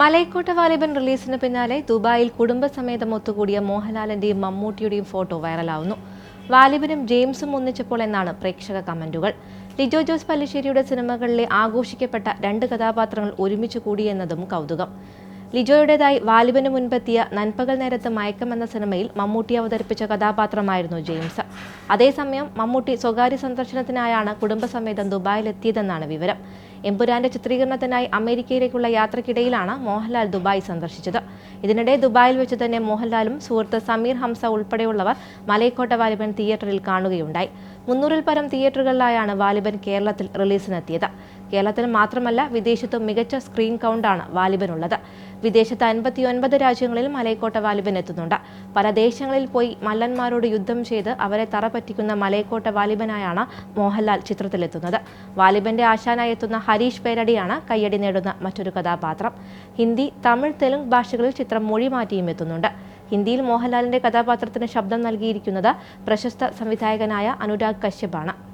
മലൈക്കോട്ട വാലിബൻ റിലീസിന് പിന്നാലെ ദുബായിൽ കുടുംബസമേതം ഒത്തുകൂടിയ മോഹൻലാലിന്റെയും മമ്മൂട്ടിയുടെയും ഫോട്ടോ വൈറലാവുന്നു. വാലിബനും ജെയിംസും ഒന്നിച്ചപ്പോൾ എന്നാണ് പ്രേക്ഷക കമന്റുകൾ. ലിജോ ജോസ് പല്ലിശ്ശേരിയുടെ സിനിമകളിലെ ആഘോഷിക്കപ്പെട്ട രണ്ട് കഥാപാത്രങ്ങൾ ഒരുമിച്ച് കൂടിയെന്നതും കൗതുകം. ലിജോയുടേതായി വാലിബന് മുൻപെത്തിയ നൻപകൽ നേരത്ത് മയക്കം എന്ന സിനിമയിൽ മമ്മൂട്ടി അവതരിപ്പിച്ച കഥാപാത്രമായിരുന്നു ജെയിംസ്. അതേസമയം മമ്മൂട്ടി സ്വകാര്യ സന്ദർശനത്തിനായാണ് കുടുംബസമേതം ദുബായിലെത്തിയതെന്നാണ് വിവരം. എമ്പുരാന്റെ ചിത്രീകരണത്തിനായി അമേരിക്കയിലേക്കുള്ള യാത്രക്കിടയിലാണ് മോഹൻലാൽ ദുബായ് സന്ദർശിച്ചത്. ഇതിനിടെ ദുബായിൽ വെച്ച് തന്നെ മോഹൻലാലും സുഹൃത്ത് സമീർ ഹംസ ഉൾപ്പെടെയുള്ളവർ മലയക്കോട്ട വാലിബൻ തിയേറ്ററിൽ കാണുകയുണ്ടായി. മുന്നൂറിൽ പരം തിയേറ്ററുകളിലായാണ് വാലിബൻ കേരളത്തിൽ റിലീസിനെത്തിയത്. കേരളത്തിൽ മാത്രമല്ല വിദേശത്തും മികച്ച സ്ക്രീൻ കൗണ്ടാണ് വാലിബനുള്ളത്. വിദേശത്ത് അൻപത്തിയൊൻപത് രാജ്യങ്ങളിൽ മലയക്കോട്ട വാലിബൻ എത്തുന്നുണ്ട്. പല ദേശങ്ങളിൽ പോയി മല്ലന്മാരോട് യുദ്ധം ചെയ്ത് അവരെ തറ പറ്റിക്കുന്ന മലയക്കോട്ട വാലിബനായാണ് മോഹൻലാൽ ചിത്രത്തിലെത്തുന്നത്. വാലിബന്റെ ആശാനായി എത്തുന്ന ഹരീഷ് പേരടിയാണ് കയ്യടി നേടുന്ന മറ്റൊരു കഥാപാത്രം. ഹിന്ദി തമിഴ് തെലുങ്ക് ഭാഷകളിൽ ചിത്രം മൊഴി മാറ്റിയും എത്തുന്നുണ്ട്. ഹിന്ദിയിൽ മോഹൻലാലിന്റെ കഥാപാത്രത്തിന് ശബ്ദം നൽകിയിരിക്കുന്നത് പ്രശസ്ത സംവിധായകനായ അനുരാഗ് കശ്യപാണ്